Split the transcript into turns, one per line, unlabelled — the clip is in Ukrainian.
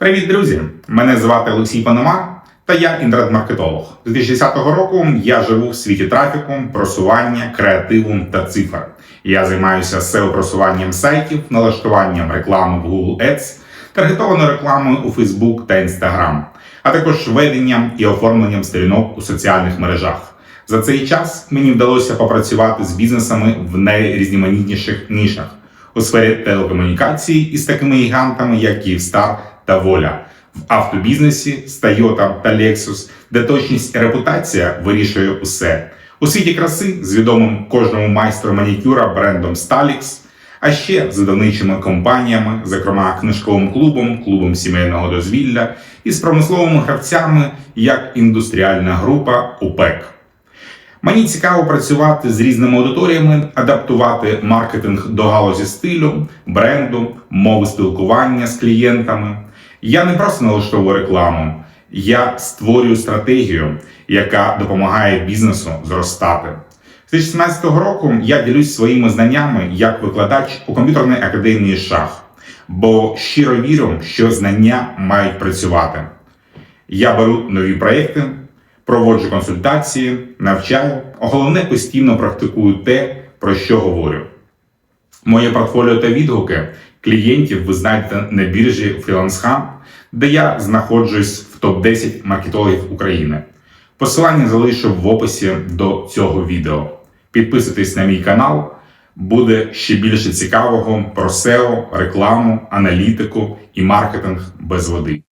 Привіт, друзі! Мене звати Олексій Пономар, та я інтернет-маркетолог. З 2010 року я живу в світі трафіку, просування, креативу та цифр. Я займаюся seo просуванням сайтів, налаштуванням реклами в Google Ads, таргетованою рекламою у Facebook та Instagram, а також веденням і оформленням сторінок у соціальних мережах. За цей час мені вдалося попрацювати з бізнесами в найрізноманітніших нішах у сфері телекомунікації із такими гігантами, як Київстар та Воля, в автобізнесі з Toyota та Lexus, де точність і репутація вирішує усе. У світі краси з відомим кожному майстру манікюра брендом Stalix, а ще з видавничими компаніями, зокрема книжковим клубом, клубом сімейного дозвілля і з промисловими гравцями, як індустріальна група УПЕК. Мені цікаво працювати з різними аудиторіями, адаптувати маркетинг до галузі стилю, бренду, мови спілкування з клієнтами. Я не просто налаштовую рекламу, я створюю стратегію, яка допомагає бізнесу зростати. З 2017 року я ділюсь своїми знаннями як викладач у комп'ютерній академії шах, бо щиро вірю, що знання мають працювати. Я беру нові проекти, проводжу консультації, навчаю, головне постійно практикую те, про що говорю. Моє портфоліо та відгуки клієнтів ви знайдете на біржі Freelance Hub, де я знаходжусь в топ-10 маркетологів України. Посилання залишу в описі до цього відео. Підписуйтесь на мій канал, буде ще більше цікавого про SEO, рекламу, аналітику і маркетинг без води.